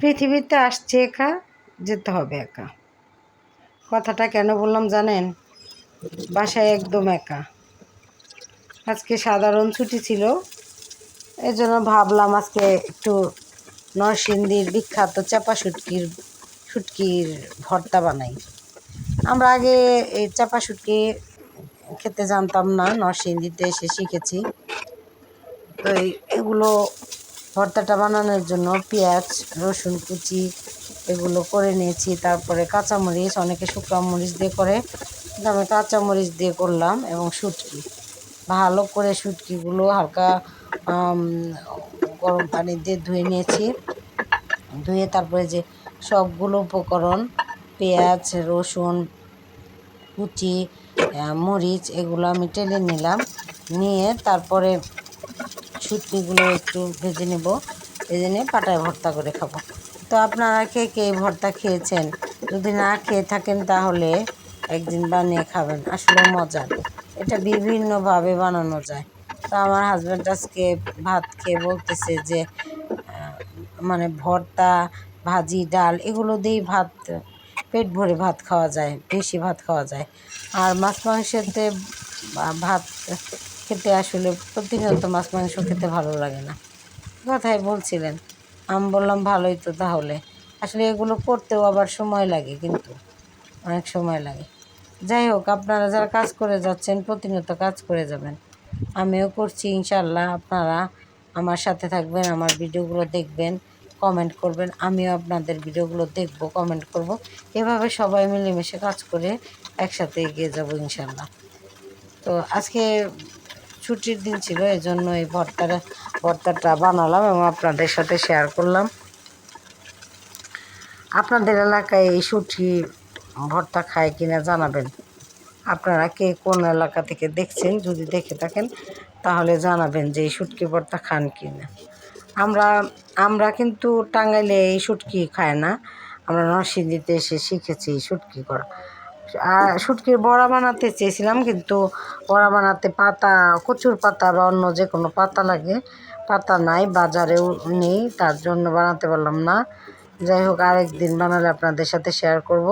পৃথিবীতে আসছে একা, যেতে হবে একা। কথাটা কেন বললাম জানেন? বাসায় একদম একা। আজকে সাধারণ ছুটি ছিল এই জন্য ভাবলাম আজকে একটু নরসিংদীর বিখ্যাত চাপা শুটকির শুটকির ভর্তা বানাই। আমরা আগে এই চাপা শুটকি খেতে জানতাম না, নরসিংদীতে এসে শিখেছি। তো এগুলো ভর্তাটা বানানোর জন্য পেঁয়াজ, রসুন কুচি এগুলো করে নিয়েছি। তারপরে কাঁচামরিচ, অনেকে শুকনো মরিচ দিয়ে করে। কিন্তু আমি কাঁচামরিচ দিয়ে করলাম এবং শুটকি। ভালো করে শুটকিগুলো হালকা গরম পানি দিয়ে ধুয়ে নিয়েছি। ধুয়ে তারপরে যে সবগুলো উপকরণ, পেঁয়াজ, রসুন, কুচি মরিচ, এগুলো আমি টেলে নিলাম। নিয়ে তারপরে শুটকিগুলো একটু ভেজে নেব। ভেজে নিয়ে পাটায় ভর্তা করে খাব। তো আপনারা কে কে ভর্তা খেয়েছেন? যদি না খেয়ে থাকেন তাহলে একদিন বানিয়ে খাবেন। আসলে মজার এটা বিভিন্নভাবে বানানো যায়। তো আমার হাজব্যান্ড আজকে ভাত খেয়ে বলতেছে যে মানে ভর্তা, ভাজি, ডাল এগুলো দিয়েই ভাত, পেট ভরে ভাত খাওয়া যায়, বেশি ভাত খাওয়া যায়। আর মাছ মাংসতে ভাত খেতে আসলে প্রতিনিয়ত মাছ মাংস খেতে ভালো লাগে না। কথাই বলছিলেন। আমি বললাম ভালোই তো তাহলে। আসলে এগুলো করতেও আবার সময় লাগে কিন্তু অনেক সময় লাগে। যাই হোক আপনারা যারা কাজ করে যাচ্ছেন প্রতিনিয়ত কাজ করে যাবেন। আমিও করছি ইনশাল্লাহ আপনারা আমার সাথে থাকবেন আমার ভিডিওগুলো দেখবেন কমেন্ট করবেন। আমিও আপনাদের ভিডিওগুলো দেখব কমেন্ট করব। এভাবে সবাই মিলেমিশে কাজ করে একসাথে এগিয়ে যাব ইনশাল্লাহ তো আজকে ছুটির দিন ছিল এই জন্য এই ভর্তাটা ভর্তাটা বানালাম এবং আপনাদের সাথে শেয়ার করলাম। আপনাদের এলাকায় এই সুটি ভর্তা খায় কিনা জানাবেন। আপনারা কে কোন এলাকা থেকে দেখছেন, যদি দেখে থাকেন, তাহলে জানাবেন যে এই শুটকি ভর্তা খান কি না আমরা আমরা কিন্তু টাঙ্গাইলে এই শুটকি খায় না, আমরা নরসিংদীতে এসে শিখেছি এই শুটকি করা। শুটকির বড়া বানাতে চেয়েছিলাম, কিন্তু বড়া বানাতে পাতা, কচুর পাতা বা অন্য যে কোনো পাতা লাগে, পাতা নাই, বাজারেও নেই, তার জন্য বানাতে পারলাম না। যাই হোক আরেক দিন বানালে আপনাদের সাথে শেয়ার করব।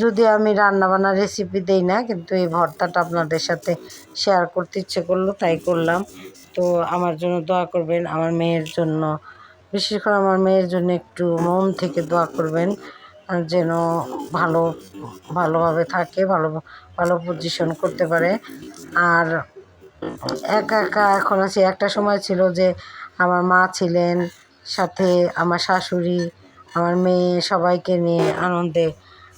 যদি আমি রান্না বান্নার রেসিপি দেই না, কিন্তু এই ভর্তাটা আপনাদের সাথে শেয়ার করতে ইচ্ছে করল, তাই করলাম। তো আমার জন্য দোয়া করবেন, আমার মেয়ের জন্য, বিশেষ করে আমার মেয়ের জন্য একটু মন থেকে দোয়া করবেন। যেন ভালো, ভালোভাবে থাকে, ভালো ভালো পজিশন করতে পারে। আর একা একা এখন আছে। একটা সময় ছিল যে আমার মা ছিলেন, সাথে আমার শাশুড়ি, আমার মেয়ে, সবাইকে নিয়ে আনন্দে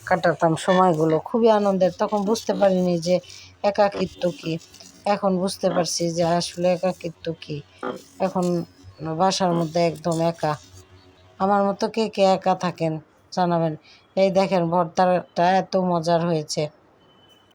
কাটাতাম সময়গুলো। খুবই আনন্দের। তখন বুঝতে পারিনি যে একাকিত্ব কী। এখন বুঝতে পারছি যে আসলে একাকিত্ব কী। এখন বাসার মধ্যে একদম একা। আমার মতো কে কে একা থাকেন? জানাবেন। এই দেখেন ভর্তাটা এত মজার হয়েছে।